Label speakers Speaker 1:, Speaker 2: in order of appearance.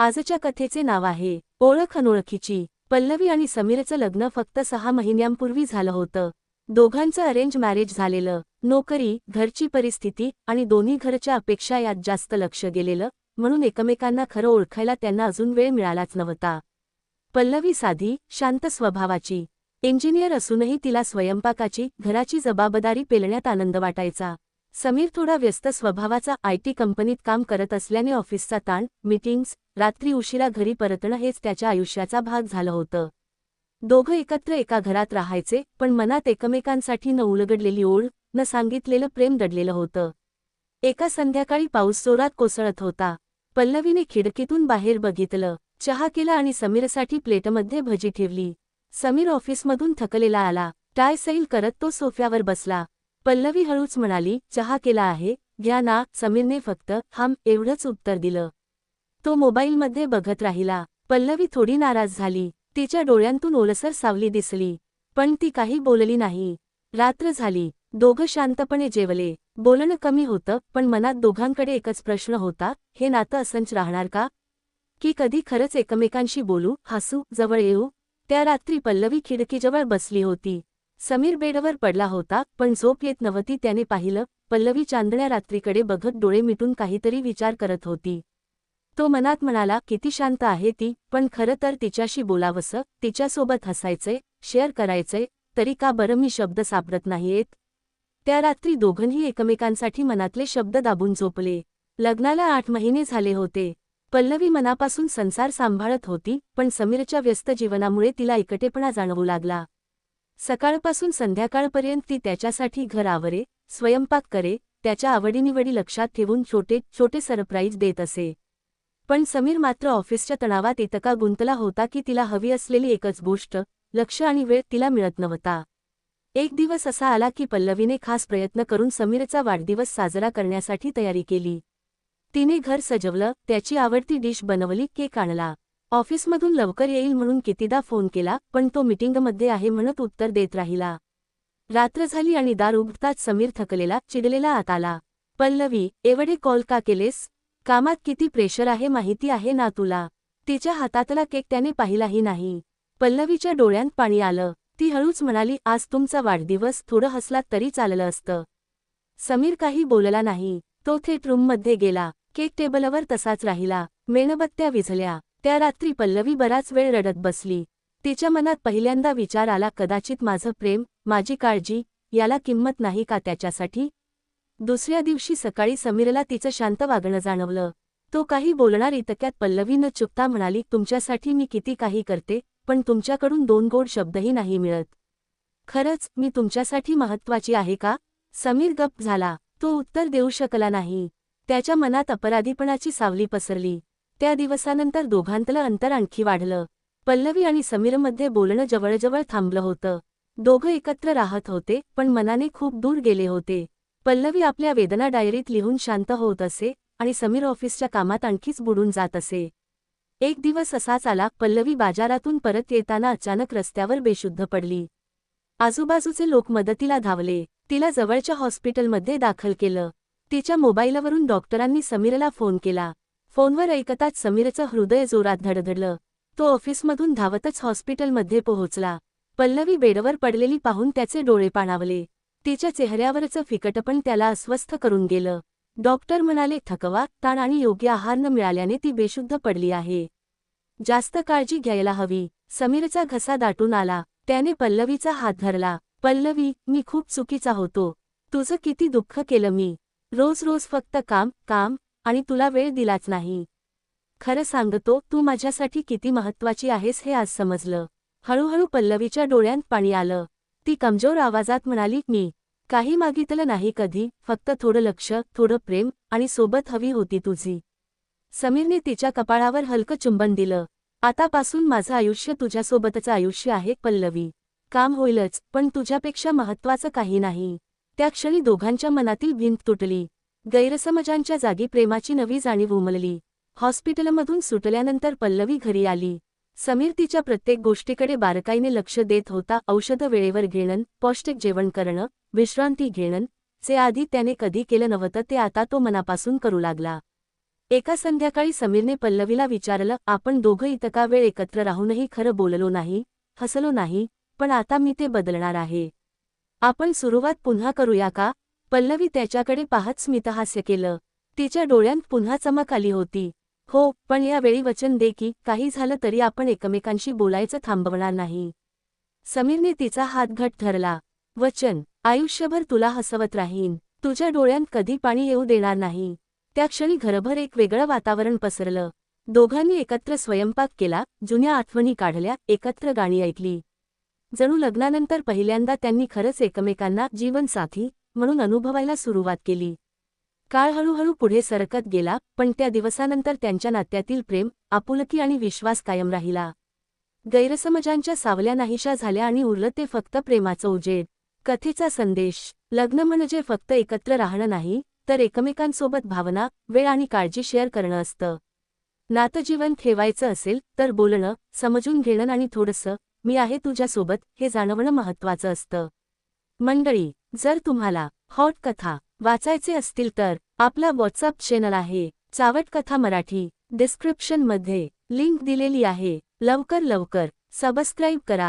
Speaker 1: आजच्या कथेचे नाव आहे ओळख अनोळखीची. पल्लवी आणि समीरचं लग्न फक्त सहा महिन्यांपूर्वी झालं होतं. दोघांचं अरेंज मॅरेज झालेलं. नोकरी घरची परिस्थिती आणि दोन्ही घरच्या अपेक्षा यात जास्त लक्ष गेलेलं म्हणून एकमेकांना खरं ओळखायला त्यांना अजून वेळ मिळालाच नव्हता. पल्लवी साधी शांत स्वभावाची. इंजिनियर असूनही तिला स्वयंपाकाची घराची जबाबदारी पेलण्यात आनंद वाटायचा. समीर थोडा व्यस्त स्वभावाचा आयटी कंपनीत काम करत असल्याने ऑफिसचा ताण मीटिंग्स रात्री उशिरा घरी परतणं हेच त्याच्या आयुष्याचा भाग झालं होतं. दोघं एकत्र एका घरात राहायचे पण मनात एकमेकांसाठी न उलगडलेली ओढ न सांगितलेलं प्रेम दडलेलं होतं. एका संध्याकाळी पाऊस जोरात कोसळत होता. पल्लवीने खिडकीतून बाहेर बघितलं. चहा केला आणि समीरसाठी प्लेटमध्ये भजी ठेवली. समीर ऑफिसमधून थकलेला आला. टाय सैल करत तो सोफ्यावर बसला. पल्लवी हळूच म्हणाली चहा केला आहे घ्या ना समीरने फक्त हम एवढंच उत्तर दिलं. तो मोबाईलमध्ये बघत राहिला. पल्लवी थोडी नाराज झाली. तिच्या डोळ्यांतून ओलसर सावली दिसली. पण ती काही बोलली नाही. रात्र झाली. दोघं शांतपणे जेवले. बोलणं कमी होतं पण मनात दोघांकडे एकच प्रश्न होता हे नातं असंच राहणार का? की कधी खरंच एकमेकांशी बोलू हसू जवळ येऊ? त्या रात्री पल्लवी खिडकीजवळ बसली होती. समीर बेडवर पडला होता पण झोप येत नव्हती त्याने पाहिलं पल्लवी चांदण्या रात्रीकडे बघत डोळे मिटून काहीतरी विचार करत होती. तो मनात म्हणाला किती शांत आहे ती पण खरं तर तिच्याशी बोलावंसं तिच्यासोबत हसायचंय शेअर करायचंय तरी का बरं मी शब्द सापडत नाहीयेत? त्या रात्री दोघंही एकमेकांसाठी मनातले शब्द दाबून झोपले. लग्नाला आठ महिने झाले होते. पल्लवी मनापासून संसार सांभाळत होती पण समीरच्या व्यस्त जीवनामुळे तिला एकटेपणा जाणवू लागला. सकाळपासून संध्याकाळपर्यंत ती त्याच्यासाठी घर आवरे स्वयंपाक करे त्याच्या आवडीनिवडी लक्षात ठेवून छोटे छोटे सरप्राईज देत असे. पण समीर मात्र ऑफिसच्या तणावात इतका गुंतला होता की तिला हवी असलेली एकच गोष्ट लक्ष आणि वेळ तिला मिळत नव्हता. एक दिवस असा आला की पल्लवीने खास प्रयत्न करून समीरचा वाढदिवस साजरा करण्यासाठी तयारी केली. तिने घर सजवलं त्याची आवडती डिश बनवली केक आणला. ऑफिसमधून लवकर येईल म्हणून कितीदा फोन केला पण तो मीटिंगमध्ये आहे म्हणत उत्तर देत राहिला. रात्र झाली आणि दार उघडताच समीर थकलेला चिडलेला आत आला. पल्लवी एवढे कॉल का केलेस? कामात किती प्रेशर आहे माहिती आहे ना तुला? तिच्या हातातला केक त्याने पाहिलाही नाही. पल्लवीच्या डोळ्यांत पाणी आलं. ती हळूच म्हणाली आज तुमचा वाढदिवस थोडं हसलात तरी चाललं असतं. समीर काही बोलला नाही. तो थेट रूममध्ये गेला. केक टेबलवर तसाच राहिला. मेणबत्त्या विझल्या. त्या रात्री पल्लवी बराच वेळ रडत बसली. तिच्या मनात पहिल्यांदा विचार आला कदाचित माझं प्रेम माझी काळजी याला किंमत नाही का त्याच्यासाठी? दुसऱ्या दिवशी सकाळी समीरला तिचं शांत वागणं जाणवलं. तो काही बोलणार इतक्यात पल्लवी न चुकता म्हणाली तुमच्यासाठी मी किती काही करते पण तुमच्याकडून दोन गोड शब्दही नाही मिळत. खरंच मी तुमच्यासाठी महत्वाची आहे का? समीर गप्प झाला. तो उत्तर देऊ शकला नाही. त्याच्या मनात अपराधीपणाची सावली पसरली. त्या दिवसानंतर दोघांतलं अंतर आणखी वाढलं. पल्लवी आणि समीरमध्ये बोलणं जवळजवळ थांबलं होतं. दोघं एकत्र राहत होते पण मनाने खूप दूर गेले होते. पल्लवी आपल्या वेदना डायरीत लिहून शांत होत असे आणि समीर ऑफिसच्या कामात आणखीच बुडून जात असे. एक दिवस असाच आला पल्लवी बाजारातून परत येताना अचानक रस्त्यावर बेशुद्ध पडली. आजूबाजूचे लोक मदतीला धावले. तिला जवळच्या हॉस्पिटलमध्ये दाखल केलं. तिच्या मोबाईलवरून डॉक्टरांनी समीरला फोन केला. फोनवर ऐकताच समीरचं हृदय जोरात धडधडलं. तो ऑफिसमधून धावतच हॉस्पिटलमध्ये पोहोचला. पल्लवी बेडवर पडलेली पाहून त्याचे डोळे पाणावले. तिच्या चेहऱ्यावरचं फिकटपण त्याला अस्वस्थ करून गेलं. डॉक्टर म्हणाले थकवा ताण आणि योग्य आहार न मिळाल्याने ती बेशुद्ध पडली आहे. जास्त काळजी घ्यायला हवी. समीरचा घसा दाटून आला. त्याने पल्लवीचा हात धरला. पल्लवी मी खूप चुकीचा होतो. तुझं किती दुःख केलं मी. रोज रोज फक्त काम काम आणि तुला वेळ दिलाच नाही. खरं सांगतो तू माझ्यासाठी किती महत्वाची आहेस हे आज समजलं. हळूहळू पल्लवीच्या डोळ्यांत पाणी आलं. ती कमजोर आवाजात म्हणाली मी काही मागितलं नाही कधी फक्त थोडं लक्ष थोडं प्रेम आणि सोबत हवी होती तुझी. समीरने तिच्या कपाळावर हलकं चुंबन दिलं. आतापासून माझं आयुष्य तुझ्यासोबतचं आयुष्य आहे पल्लवी. काम होईलच पण तुझ्यापेक्षा महत्वाचं काही नाही. त्या क्षणी दोघांच्या मनातील भिंत तुटली. गैरसमजांच्या जागी प्रेमाची नवी जाणीव उमलली. हॉस्पिटलमधून सुटल्यानंतर पल्लवी घरी आली. समीर तिच्या प्रत्येक गोष्टीकडे बारकाईने लक्ष देत होता. औषधं वेळेवर घेणं पौष्टिक जेवण करणं विश्रांती घेणं जे आधी त्याने कधी केलं नव्हतं ते आता तो मनापासून करू लागला. एका संध्याकाळी समीरने पल्लवीला विचारलं आपण दोघं इतका वेळ एकत्र राहूनही खरं बोललो नाही हसलो नाही पण आता मी ते बदलणार आहे. आपण सुरुवात पुन्हा करूया का? पल्लवी त्याच्याकडे पाहत स्मितहास्य केलं. तिच्या डोळ्यांत पुन्हा चमक आली होती. हो पण यावेळी वचन दे की काही झालं तरी आपण एकमेकांशी बोलायचं थांबवणार नाही. समीरने तिचा हात घट धरला. वचन आयुष्यभर तुला हसवत राहीन. तुझ्या डोळ्यांत कधी पाणी येऊ देणार नाही. त्या क्षणी घरभर एक वेगळं वातावरण पसरलं. दोघांनी एकत्र स्वयंपाक केला जुन्या आठवणी काढल्या एकत्र गाणी ऐकली. जणू लग्नानंतर पहिल्यांदा त्यांनी खरंच एकमेकांना जीवनसाथी म्हणून अनुभवायला सुरुवात केली. काळ हळूहळू पुढे सरकत गेला पण त्या दिवसानंतर त्यांच्या नात्यातील प्रेम आपुलकी आणि विश्वास कायम राहिला. गैरसमजांच्या सावल्या नाहीशा झाल्या आणि उरलं ते फक्त प्रेमाचं उजेड कथेचा संदेश लग्न म्हणजे फक्त एकत्र राहणं नाही तर एकमेकांसोबत भावना वेळ आणि काळजी शेअर करणं असतं. नातं जीवन ठेवायचं असेल तर बोलणं समजून घेणं आणि थोडंसं मी आहे तुझ्यासोबत हे जाणवणं महत्वाचं असतं. मंडळी जर तुम्हाला हॉट कथा वाचायचे असतील तर आपला व्हॉट्सअप चॅनल आहे. चावट कथा मराठी डिस्क्रिप्शनमध्ये लिंक दिलेली आहे. लवकर लवकर सबस्क्राईब करा.